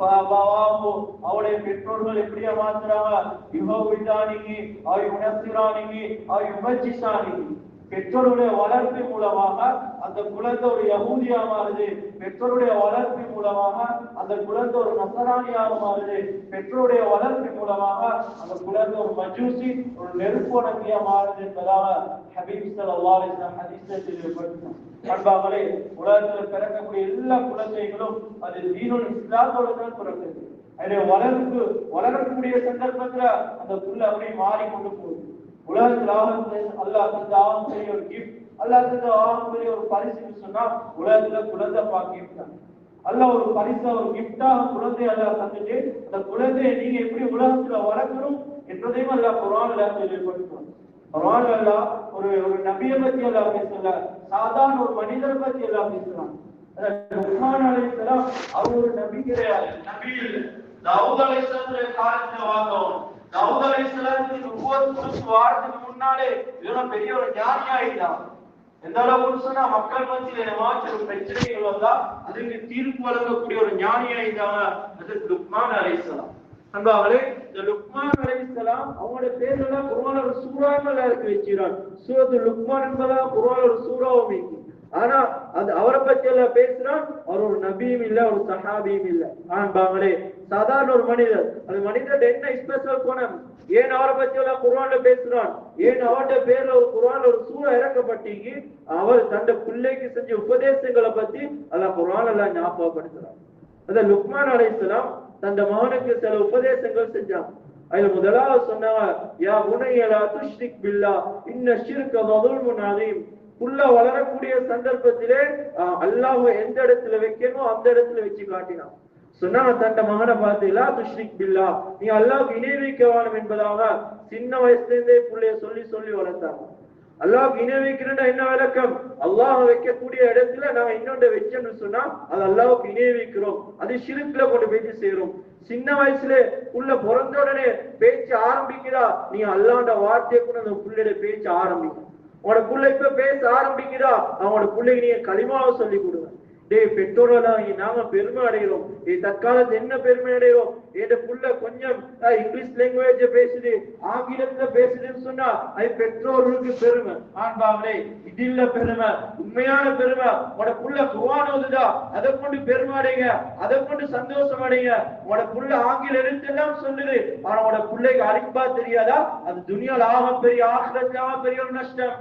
அவளுடைய பெற்றோர்கள் எப்படியா மாத்துறாங்க விட்டானிங்க அவை உணர்த்திரானிகி அவை உமர்ச்சிசானிகி பெற்றோருடைய வளர்ப்பு மூலமாக அந்த குழந்தை ஒரு யகூதியா மாறுது. பெற்றோருடைய வளர்ப்பு மூலமாக அந்த குழந்தை ஒரு நசராணியாக மாறுது. பெற்றோருடைய வளர்ப்பு மூலமாக அந்த குழந்தை ஒரு மஜூசி ஒரு நெருப்பு மாறுது என்பதாக ஹபீப் ஸல்லல்லாஹு அலைஹி தெளிவுபடுத்தினார் அன்பாங்களே பிறக்கக்கூடிய எல்லா குழந்தைகளும் அது தீனுல் இஸ்லாத்தோட தான் பிறக்குது. அதனுடைய வளர்ப்பு வளரக்கூடிய சந்தர்ப்பத்துல அந்த புல் அப்படியே மாறி கொண்டு போகுது. உலகத்தில் ஆகக்கூடிய அல்லாஹ் தந்த ஆகும் பெரிய ஒரு கிஃப்ட் அல்லாஹ் தந்த ஆகும் பெரிய ஒரு பரிசுன்னு சொன்னா உலகத்துல குழந்தை பாக்கியம் தான். அல்லாஹ் ஒரு பரிசா ஒரு கிஃப்டாக குழந்தை அல்லாஹ் தந்துட்டு அந்த குழந்தையை நீங்க எப்படி உலகத்துல வளர்க்கணும் என்பதையும் அல்லாஹ் குரான்ல தெளிவுபடுத்துவான். குரான் அல்லாஹ் ஒரு ஒரு நபியை பத்தி அல்லாஹ் பேசல சாதாரண ஒரு மனிதரை பத்தி எல்லாம் பேசலாம் லுக்மான் அலைஹிஸ்ஸலாம் அவர் ஒரு நபி கிடையாது நபி இல்லை. தாவூத் அலைஹிஸ்ஸலாத்துடைய காலத்துல வாழ்ந்தவன். தாவூத் அலைஹிஸ்ஸலாத்துக்கு நுபுவத் கொடுத்து வாரத்துக்கு முன்னாலே இவன் பெரிய ஒரு ஞானி ஆயிட்டான் எந்த அளவுக்கு சொன்னா மக்கள் மத்தியில ஏமாச்சும் ஒரு பிரச்சனைகள் வந்தா அதுக்கு தீர்ப்பு வழங்கக்கூடிய ஒரு ஞானி ஆயிட்டாங்க அது லுக்மான் அலைஹிஸ்ஸலாம் அன்பாங்களே இந்த லுக்மான் அலைஹிஸ்ஸலாம் அவங்களோட பேர் எல்லாம் ஒரு சூறாக்கள் இருக்கு வச்சிருக்காங்க சூரத்து லுக்மான் என்பதா குருவான ஒரு சூறாவும் இருக்கு ஆனா அது அவரை பத்தி எல்லாம் பேசுறான் அவர் ஒரு நபியும் இல்ல ஒரு சஹாபியும் இல்ல. ஆன்பாங்களே சாதாரண ஒரு மனிதர். அந்த மனிதர் என்ன ஸ்பெஷல் குணம்? ஏன் அவரை பத்தி எல்லாம் குர்ஆன்ல பேசுறான்? ஏன் அவருடைய பேர்ல ஒரு குரான்ல ஒரு சூழ இறக்கப்பட்டீங்க? அவர் தந்த பிள்ளைக்கு செஞ்ச உபதேசங்களை பத்தி அதெல்லாம் குர்ஆன் எல்லாம் ஞாபகப்படுத்துறான். அந்த லுக்மான் அலைஹிஸ்ஸலாம் தந்த மகனுக்கு சில உபதேசங்கள் செஞ்சான். அதுல முதலாவது சொன்னாங்க யா உனையலா துஷ்ரிக் பில்லா இன்ன ஷிர்க வதுல்முன் அதீம் புள்ள வளரக்கூடிய சந்தர்ப்பத்திலே அல்லாஹ் எந்த இடத்துல வைக்கணுமோ அந்த இடத்துல வச்சு காட்டினான். சொன்னாங்க தன்ட மகனை பார்த்தீங்களா துஷ்ரிக் பில்லா. நீ அல்லாவுக்கு இணை வைக்க வேணும் என்பதாக சின்ன வயசுல இருந்தே பிள்ளைய சொல்லி சொல்லி வளர்த்தாங்க. அல்லாவுக்கு இணை வைக்கிறேன்னா என்ன விளக்கம்? அல்லாஹ் வைக்கக்கூடிய இடத்துல நாங்க இன்னொன்று வச்சோம்னு சொன்னா அது அல்லாவுக்கு இணை வைக்கிறோம். அது சிறுக்குல கொண்டு பேச்சு சேரும் சின்ன வயசுல உள்ள பிறந்த உடனே பேச்சு ஆரம்பிக்கிறா நீ அல்லாண்ட வார்த்தையை கூட அந்த பிள்ளையோட பேச்சு ஆரம்பிக்கும். உனக்குள்ள இப்ப பேச ஆரம்பிக்கிறா அவனோட பிள்ளைக்கு நீங்க களிமாவை சொல்லி கொடுங்க டேய் பெற்றோர்களாகி நாம பெருமை அடைகிறோம். ஏய் தற்காலத்து என்ன பெருமை அடைகிறோம்? என் புள்ள கொஞ்சம் இங்கிலீஷ் லாங்குவேஜ் பேசுது ஆங்கிலத்துல பேசுதுன்னு சொன்னா அது பெற்றோர்களுக்கு பெருமை. ஆண்பாங்களே இது இல்ல பெருமை உண்மையான பெருமை. உட புள்ள குவான் அதை கொண்டு பெருமை அடைங்க. அதை கொண்டு சந்தோஷம் அடைங்க. உட புள்ள ஆங்கில எழுத்தெல்லாம் சொல்லுது ஆனா உட பிள்ளைக்கு அழிப்பா தெரியாதா? அது துணியால் ஆக பெரிய ஆகிரத்தாக பெரிய ஒரு நஷ்டம்.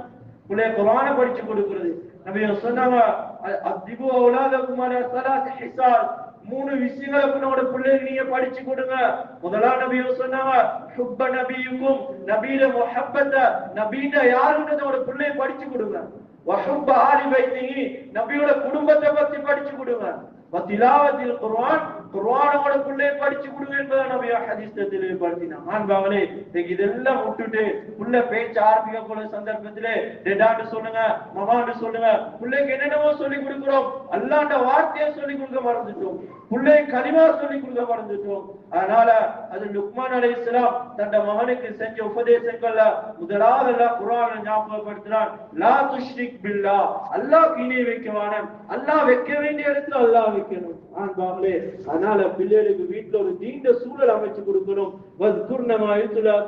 பிள்ளைய குரான படிச்சு கொடுக்கிறது. நபி சொன்னாங்க அ- அத்திபு அவுலாதக்கும் அலா ஸலாத் ஹிசால் மூணு விஷயங்களை உன்னோட பிள்ளைங்க நீங்க படிச்சு கொடுங்க முதலா நபியும் சொன்னாங்க சுப்ப நபியுக்கும் நபீல முஹப்பத்த நபீட யாருன்றதோட பிள்ளைய படிச்சு கொடுங்க வஹுப்ப ஆலி பைத்திஹி நபியோட குடும்பத்தை பத்தி படிச்சு கொடுங்க வத்திலாவத்தில் குர்ஆன் குர்வானோடக்குள்ளே படிச்சு கொடுங்க என்பதை நம்ம ஹதீஸ்ல தெளிவுபடுத்தினான் ஆண்பாங்களே இன்னைக்கு இதெல்லாம் விட்டுட்டு உள்ள பேச்ச ஆரம்பிக்க போல சந்தர்ப்பத்திலே டெடான்னு சொல்லுங்க மகான்னு சொல்லுங்க பிள்ளைக்கு என்னென்னமோ சொல்லி கொடுக்கிறோம். அல்லாண்ட வார்த்தையை சொல்லி கொடுக்க மறந்துட்டோம். பிள்ளை கனிமா சொல்லி கொடுக்க மறந்துட்டோம். அதனால அது லுக்மான் அலைஹிஸ்ஸலாம் தந்த மகனுக்கு செஞ்ச உபதேசங்கள்ல முதலாவது குரான ஞாபகப்படுத்தினான். லா துஷ்ரிக் பில்லா. அல்லாஹ் இணை வைக்கவான அல்லாஹ் வைக்க வேண்டிய இடத்துல அல்லாஹ் வைக்கணும். அன்பாங்களே அதனால பிள்ளைகளுக்கு வீட்டுல ஒரு நீண்ட சூழல் அமைச்சு கொடுக்கணும். வஸ்குர்ணமா மா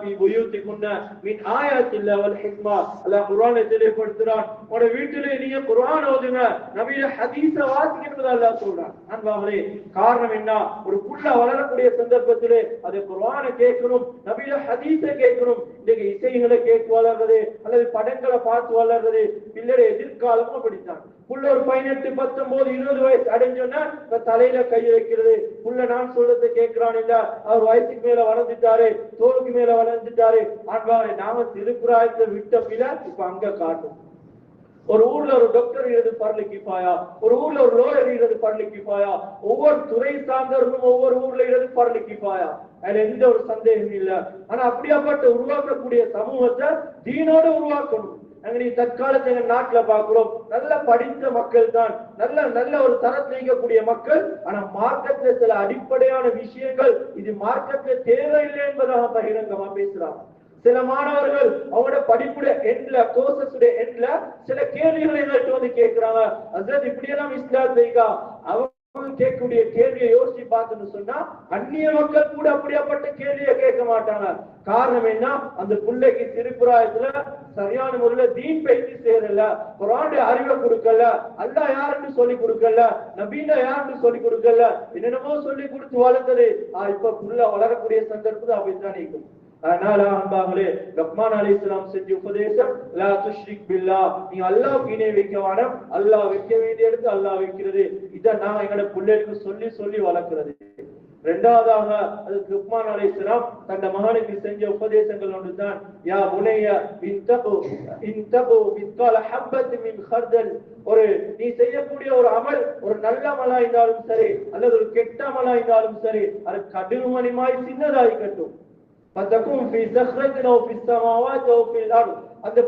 பி ஃபீ புயூத்திகுன்ன மின் ஆயாத்தில்லா வல் ஹிக்மா. அல்லாஹ் குர்ஆனை தெளிவுபடுத்துறான். உட வீட்டிலே நீங்க குர்ஆன் ஓதுங்க. நபிய ஹதீஸ வாசிக்க அல்லாஹ் சொல்றான். அன்பாங்களே காரணம் என்ன? ஒரு புள்ள வளரக்கூடிய சந்தர்ப்பத்திலே அது குர்ஆனை கேட்கணும் நபிய ஹதீஸை கேட்கணும். இன்னைக்கு இசைகளை கேட்டு வளர்றது அல்லது படங்களை பார்த்து வளர்றது பிள்ளைய எதிர்காலமும் அப்படித்தான். புள்ள ஒரு பதினெட்டு பத்தொன்பது இருபது வயசு அடைஞ்சோன்னா இப்ப தலையில கை வைக்கிறது. புள்ள நான் சொல்றதை கேட்கிறான் இல்ல. அவர் வயசுக்கு மேல வளர்ந்துட்டாரு தோலுக்கு மேல வளர்ந்துட்டாரு. ஆண்பாவை நாம திருப்புராயத்தை விட்ட பிள்ளை இப்ப அங்க காட்டும். ஒரு ஊர்ல ஒரு டாக்டர் இருக்கிறது பரலி கிப்பாயா? ஒரு ஊர்ல ஒரு லோயர் இருக்கிறது பரலி கிப்பாயா? ஒவ்வொரு துறை சார்ந்தவர்களும் ஒவ்வொரு ஊர்ல இருக்கிறது பரலி கிப்பாயா? அதுல எந்த ஒரு சந்தேகம் இல்ல. ஆனா அப்படியாப்பட்ட உருவாக்கக்கூடிய சமூகத்தை தீனோட உருவாக்கணும். நாங்க எங்க நாட்டுல பாக்குறோம் நல்ல படித்த மக்கள் தான் நல்ல நல்ல ஒரு தரத்தில் இருக்கக்கூடிய மக்கள். ஆனா மார்க்கத்துல சில அடிப்படையான விஷயங்கள் இது மார்க்கத்துல தேவையில்லை என்பதாக பகிரங்கமா பேசுறாங்க சில மாணவர்கள் அவங்களோட படிப்புடைய எண்ட்ல கோர்சஸ் எண்ட்ல சில கேள்விகளை எங்கள்கிட்ட வந்து கேட்கிறாங்க. அதாவது இப்படியெல்லாம் எல்லாம் அவங்க கேட்கக்கூடிய கேள்வியை யோசிச்சு பார்த்துன்னு சொன்னா அந்நிய மக்கள் கூட அப்படியாப்பட்ட கேள்வியை கேட்க மாட்டாங்க. காரணம் என்ன? அந்த பிள்ளைக்கு திருப்புராயத்துல சரியான முறையில தீன் பயிற்சி செய்யறல குரானுடைய அறிவை கொடுக்கல அல்லா யாருன்னு சொல்லி கொடுக்கல நபீன யாருன்னு சொல்லி கொடுக்கல என்னென்னமோ சொல்லி கொடுத்து வளர்த்தது. ஆஹ் இப்ப புள்ள வளரக்கூடிய சந்தர்ப்பம் அப்படித்தான் இருக்கும். அதனால அன்பாங்களே லக்மான் அலி இஸ்லாம் செஞ்ச உபதேசம் லா துஷ்ரிக் பில்லா நீ அல்லாஹ்க்கு இணை வைக்க வேணாம் அல்லாஹ் வைக்க வேண்டிய எடுத்து அல்லாஹ் வைக்கிறது. இதை நான் என்னோட பிள்ளைகளுக்கு சொல்லி சொல்லி வளர்க்கிறது. ரெண்டாவதாக அதுக்கு உப்மான் அலை இஸ்லாம் தந்த மகனுக்கு செஞ்ச உபதேசங்கள் ஒன்றுதான். யா உனைய இன்தகு இன்தகு மித்கால ஹப்பத்து மின் ஹர்தல். ஒரு நீ செய்யக்கூடிய ஒரு அமல் ஒரு நல்ல மலா இருந்தாலும் சரி அல்லது ஒரு கெட்ட அமலா இருந்தாலும் சரி அது கடுமணிமாய் சின்னதாய் இருக்கட்டும் அந்த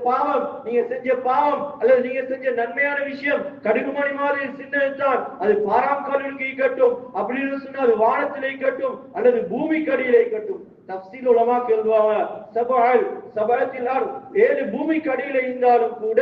பாவம் நீங்க செஞ்ச பாவம் அல்லது நீங்க செஞ்ச நன்மையான விஷயம் கடுகுமணி மாதிரி சின்னதுதான் அது பாராம் கல்விக்கு கட்டும் அப்படின்னு சொன்னா அது வானத்திலே கட்டும் அல்லது பூமிக்கு அடியிலே கட்டும் தப்சீல் உலமா கேள்வாங்க சபால் சபலத்தினால் ஏழு பூமிக்கு அடியில இருந்தாலும் கூட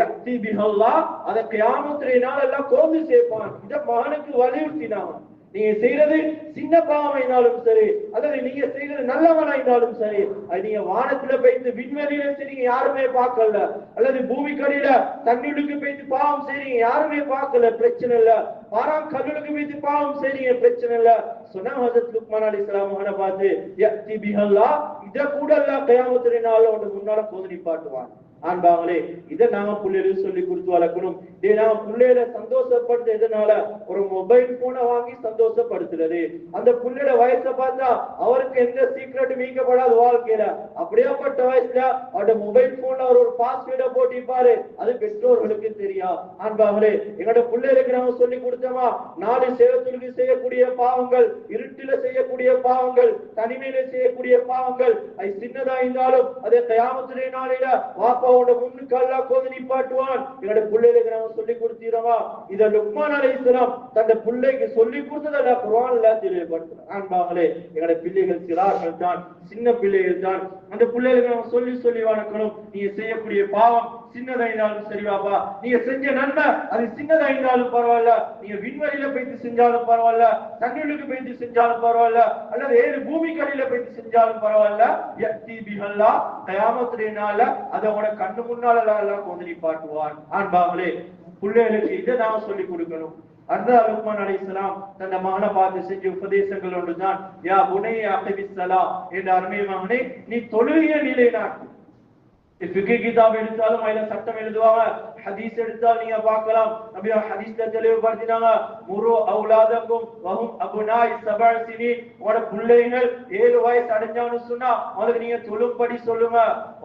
யக்தி பிஹல்லா அதை கியாமத்தினால எல்லாம் கோந்து சேர்ப்பான். இதை மகனுக்கு வலியுறுத்தினான். நீங்க செய்யறது சின்ன பாவமாயிருந்தாலும் சரி அல்லது நீங்க செய்யறது நல்லவனாயிருந்தாலும் சரி அது நீங்க வானத்துல பெய்து விண்வெளியில நீங்க யாருமே பார்க்கல. அல்லது பூமி கடையில தண்ணீருக்கு பெய்து பாவம் செய்றீங்க யாருமே பார்க்கல பிரச்சனை இல்ல. பாராம் கல்லுக்கு மீது பாவம் செய்றீங்க பிரச்சனை இல்ல. சொன்னா ஹசரத் லுக்மான் அலைஹிஸ்ஸலாம் மகனை பார்த்து யக்தி பிஹல்லா. இத கூட அல்ல கயாமத்துடைய நாள்ல உனக்கு முன்னால போதனை பாட்டுவான். ஆண்பாங்களே இதை நாம பிள்ளைகளுக்கு சொல்லி கொடுத்து வளர்க்கணும். இதே நாம பிள்ளைகளை சந்தோஷப்படுத்த எதனால? ஒரு மொபைல் போனை வாங்கி சந்தோஷப்படுத்துறது. அந்த பிள்ளையோட வயசை பார்த்தா அவருக்கு எந்த சீக்ரெட் மீக்கப்படாத வாழ்க்கையில. அப்படியாப்பட்ட வயசுல அவரோட மொபைல் போன்ல அவர் ஒரு பாஸ்வேர்டை போட்டிருப்பாரு. அது பெற்றோர்களுக்கு தெரியும். ஆண்பாங்களே எங்களோட பிள்ளைகளுக்கு நாம சொல்லி கொடுத்தோமா நாலு சேவத்திற்கு செய்யக்கூடிய பாவங்கள் இருட்டில செய்யக்கூடிய பாவங்கள் தனிமையில செய்யக்கூடிய பாவங்கள் அது சின்னதா இருந்தாலும் அதே கயாமத்துடைய நாளையில வாப்பாவோட முன்னுக்கு அல்லா கோது நிப்பாட்டுவான் எங்களோட பிள்ளைகளுக்கு நாம சொல்லி கொடுத்தீரமா இத லுக்மான் அலைஹிஸ்ஸலாம் தந்த பிள்ளைக்கு சொல்லி கொடுத்ததல்ல குரான்ல தெளிவுபடுத்துறான் ஆண்பாங்களே எங்களோட பிள்ளைகள் சிறார்கள் தான் சின்ன பிள்ளைகள் தான் அந்த பிள்ளைகளுக்கு நாம சொல்லி சொல்லி வணக்கணும். நீங்க செய்யக்கூடிய பாவம் சின்னதா இருந்தாலும் சரி பாப்பா. நீங்க செஞ்ச நன்மை அது சின்னதா இருந்தாலும் பரவாயில்ல. நீங்க விண்வெளியில போயிட்டு செஞ்சாலும் பரவாயில்ல. தண்ணீருக்கு போயிட்டு செஞ்சாலும் பரவாயில்ல. அல்லது ஏழு பூமி கடையில போயிட்டு செஞ்சாலும் பரவாயில்ல. எத்தி பிஹல்லா கயாமத்துடைய அதை கண்ணு முன்னால எல்லாம் கொண்டு நிப்பாட்டுவான் ஆண்பாங்களே பிள்ளைகளுக்கு இதை நாம சொல்லி கொடுக்கணும். அந்த லுக்மான் அலைஹிஸ்ஸலாம் தன் மகனை பார்த்து செஞ்ச உபதேசங்கள் ஒன்றுதான். யா புனைய அகபிஸ்ஸலா என்ற அருமை மகனே நீ தொழுகிய நிலை நாட்டு பிக்கு கிதாப் எடுத்தாலும் அதுல சட்டம் எழுதுவாங்க ஹதீஸ் எடுத்தால் நீங்க பார்க்கலாம் நபி ஹதீஸ்ல தெளிவுபடுத்தினாங்க முரு அவுலாதக்கும் வஹும் அபுனாய் சபா சினி உங்களோட பிள்ளைகள் ஏழு வயசு அடைஞ்சான்னு சொன்னா அவங்களுக்கு நீங்க தொழும்படி சொல்லுங்க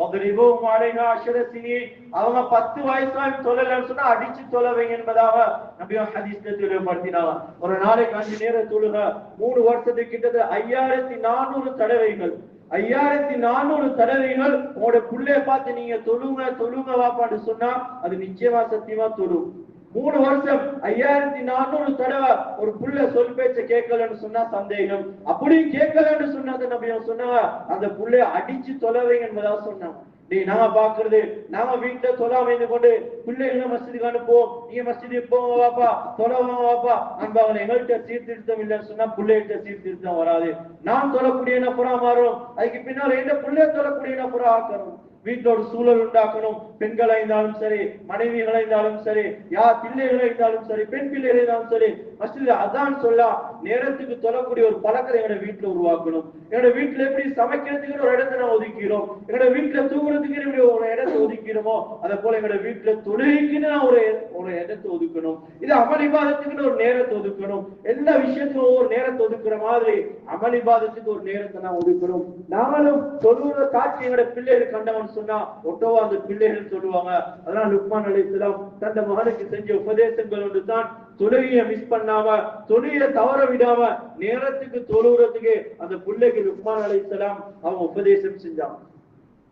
ஒதரிபோ மாலைனா அஷர சினி அவங்க பத்து வயசாலும் தொழலன்னு சொன்னா அடிச்சு தொலைவைங்க என்பதாக நபி ஹதீஸ்ல தெளிவுபடுத்தினாங்க ஒரு நாளைக்கு அஞ்சு நேரம் தொழுங்க மூணு வருஷத்துக்கு கிட்டத்தட்ட ஐயாயிரத்தி நானூறு தடவைகள் ஐயாயிரத்தி நானூறு தடவைகள் உங்களோட புள்ளைய பார்த்து நீங்க தொழுங்க தொழுங்க வாப்பான்னு சொன்னா அது நிச்சயமா சத்தியமா தொழும். மூணு வருஷம் ஐயாயிரத்தி நானூறு தடவை ஒரு புள்ள சொல் பேச்ச கேட்கலன்னு சொன்னா சந்தேகம். அப்படி கேட்கலன்னு சொன்னது நபி சொன்னாங்க அந்த புள்ளைய அடிச்சு தொலைவைங்க என்பதா சொன்னாங்க. நீ நாம பாக்குறது நாம வீட்டுல தொலை வைந்து கொண்டு பிள்ளைகளை மஸ்ஜிதுக்கு அனுப்புவோம். நீங்க மஸ்ஜிதுக்கு போங்க வாப்பா தொலைவோம் வாப்பா அன்பாங்க எங்கள்கிட்ட சீர்திருத்தம் இல்லைன்னு சொன்னா பிள்ளைகிட்ட சீர்திருத்தம் வராது. நான் தொழக்கூடிய நபரா மாறும். அதுக்கு பின்னால் எந்த பிள்ளை தொழக்கூடிய நபரா ஆக்கணும் வீட்டில் ஒரு சூழல் உண்டாக்கணும். பெண்களா இருந்தாலும் சரி மனைவிகளா இருந்தாலும் சரி யார் பிள்ளைகளா இருந்தாலும் சரி பெண் பிள்ளைகளா இருந்தாலும் சரி மஸ்ஜித்ல அதான் சொல்ல நேரத்துக்கு சொல்லக்கூடிய ஒரு பழக்கத்தை எங்களோட வீட்டுல உருவாக்கணும். என்னோட வீட்டுல எப்படி சமைக்கிறதுக்கு ஒரு இடத்தை நான் ஒதுக்கிறோம் என்னோட வீட்டுல தூங்குறதுக்கு எப்படி ஒரு இடத்தை ஒதுக்கிறோமோ அதை போல எங்களோட வீட்டுல தொழுகைக்குன்னு நான் ஒரு ஒரு இடத்தை ஒதுக்கணும். இது அமளிபாதத்துக்குன்னு ஒரு நேரத்தை ஒதுக்கணும். எல்லா விஷயத்துக்கும் ஒவ்வொரு நேரத்தை ஒதுக்குற மாதிரி அமளிபாதத்துக்கு ஒரு நேரத்தை நான் ஒதுக்கணும். நாமளும் தொழுகிற காட்சி எங்களோட பிள்ளைகள் கண்டவன் சொன்னா ஒட்டோவா அந்த பிள்ளைகள் சொல்லுவாங்க. அதனால லுக்மான் அலி இஸ்லாம் தந்த மகனுக்கு செஞ்ச உபதேசங்கள் ஒன்று தான் தொழுகைய மிஸ் பண்ணாம தொழுகைய தவற விடாம நேரத்துக்கு தொழுகிறதுக்கு அந்த பிள்ளைக்கு லுக்மான் அலி இஸ்லாம் அவன் உபதேசம் செஞ்சான்.